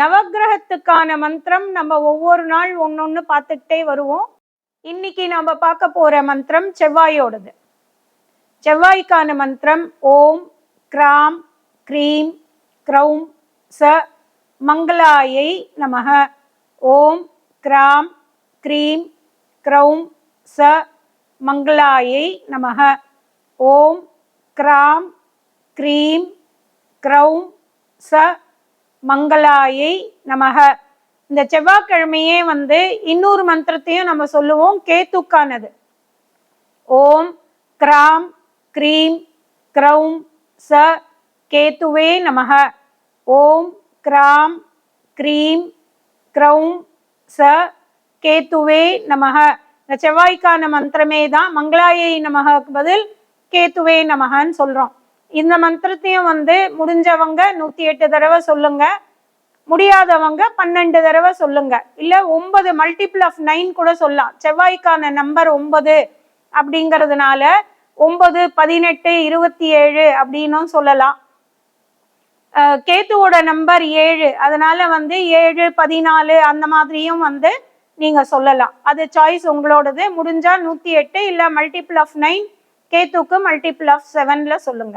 நவகிரகத்துக்கான மந்திரம் நம்ம ஒவ்வொரு நாள் ஒன்னொன்னு பார்த்துக்கிட்டே வருவோம். இன்னைக்கு நம்ம பார்க்க போற மந்திரம் செவ்வாயோடது. செவ்வாய்க்கான மந்திரம் ஓம் கிராம் க்ரீம் க்ரௌம் ச மங்களாயை நமக. ஓம் கிராம் க்ரீம் க்ரௌம் ச மங்களாயை நமக. ஓம் கிராம் க்ரீம் க்ரௌம் ச மங்களாயை நமக. இந்த செவ்வாய்க்கிழமையே வந்து இன்னொரு மந்திரத்தையும் நம்ம சொல்லுவோம் கேத்துக்கானது. ஓம் கிராம் க்ரீம் க்ரௌம் ச கேத்துவே நமக. ஓம் கிராம் க்ரீம் க்ரௌம் ச கேத்துவே நமக. இந்த செவ்வாய்க்கான மந்திரமே தான் மங்களாயை நமக பதில் கேத்துவே நமகன்னு சொல்றோம். இந்த மந்திரத்தையும் வந்து முடிஞ்சவங்க நூத்தி எட்டு தடவை சொல்லுங்க. முடியாதவங்க பன்னெண்டு தடவை சொல்லுங்க. இல்ல ஒன்பது மல்டிபிள் ஆஃப் நைன் கூட சொல்லலாம். செவ்வாய்க்கான நம்பர் ஒன்பது அப்படிங்கிறதுனால ஒன்பது பதினெட்டு இருபத்தி ஏழு அப்படின்னும் சொல்லலாம். கேத்துவோட நம்பர் ஏழு. அதனால வந்து ஏழு பதினாலு அந்த மாதிரியும் வந்து நீங்க சொல்லலாம். அது சாய்ஸ் உங்களோடது. முடிஞ்சா நூத்தி எட்டு இல்ல மல்டிபிள் ஆஃப் நைன் கேத்துக்கு மல்டிபிள் ஆஃப் செவன்ல சொல்லுங்க.